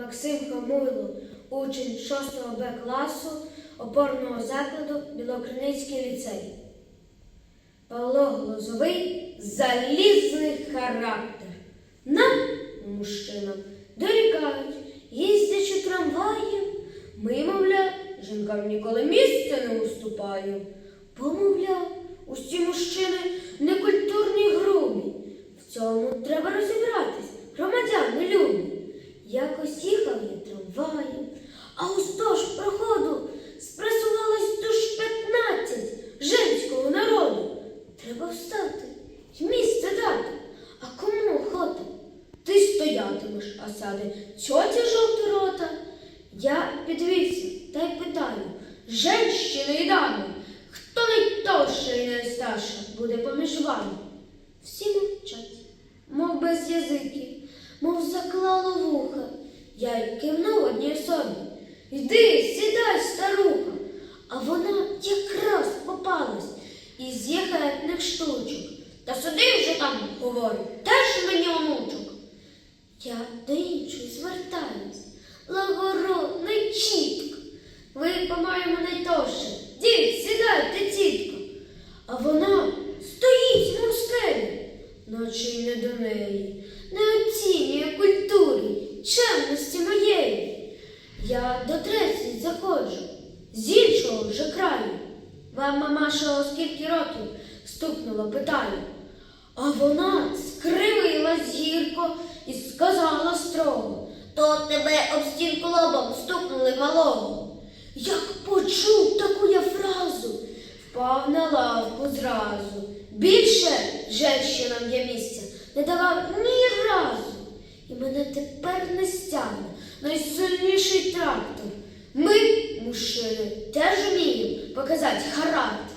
Максим Хамуйло, учень 6 Б класу опорного закладу Білокриницький ліцей. Павло Глозовий залізний характер. Нам, мужчинам, дорікають, їздячи трамваєм, ми, мовляв, жінкам ніколи місця не уступаємо. Помовляв, усі мужчини некультурні я а уздовж проходу спресувалось душ 15 женського народу. Треба встати, й місце дати. А кому охота? Ти стоятимеш, а сяде тьотя жовторота. Я підвівся та й питаю, женщини і дами, хто найтовша і найстарша буде поміж вами? Всі мовчать, мов без язики, мов заклало вуха. Особі. Йди, сідай, старуха. А вона якраз попалась і із єхетних штучок. Та сиди вже там, говорить, теж мені онучок. Я до іншої звертаюсь. Лагород, не чітко. Ви, по-моєму, найтовше. Дід, сідайте, тітко. А вона стоїть мов скеля, наче й не до неї, не оцінює культури, чемності моєї. Я до тридцять заходжу, з іншого вже краю. Вам, мамаша, о скільки років? стукнула, питаю. А вона скривилась гірко і сказала строго, то тебе об стінку лобом стукнули малого. Як почув таку я фразу, впав на лавку зразу. Більше женщинам я місця не давав ні разу. І мене тепер не стягне найсильніший трактор. Ми, мужчини, теж вміємо показати характер.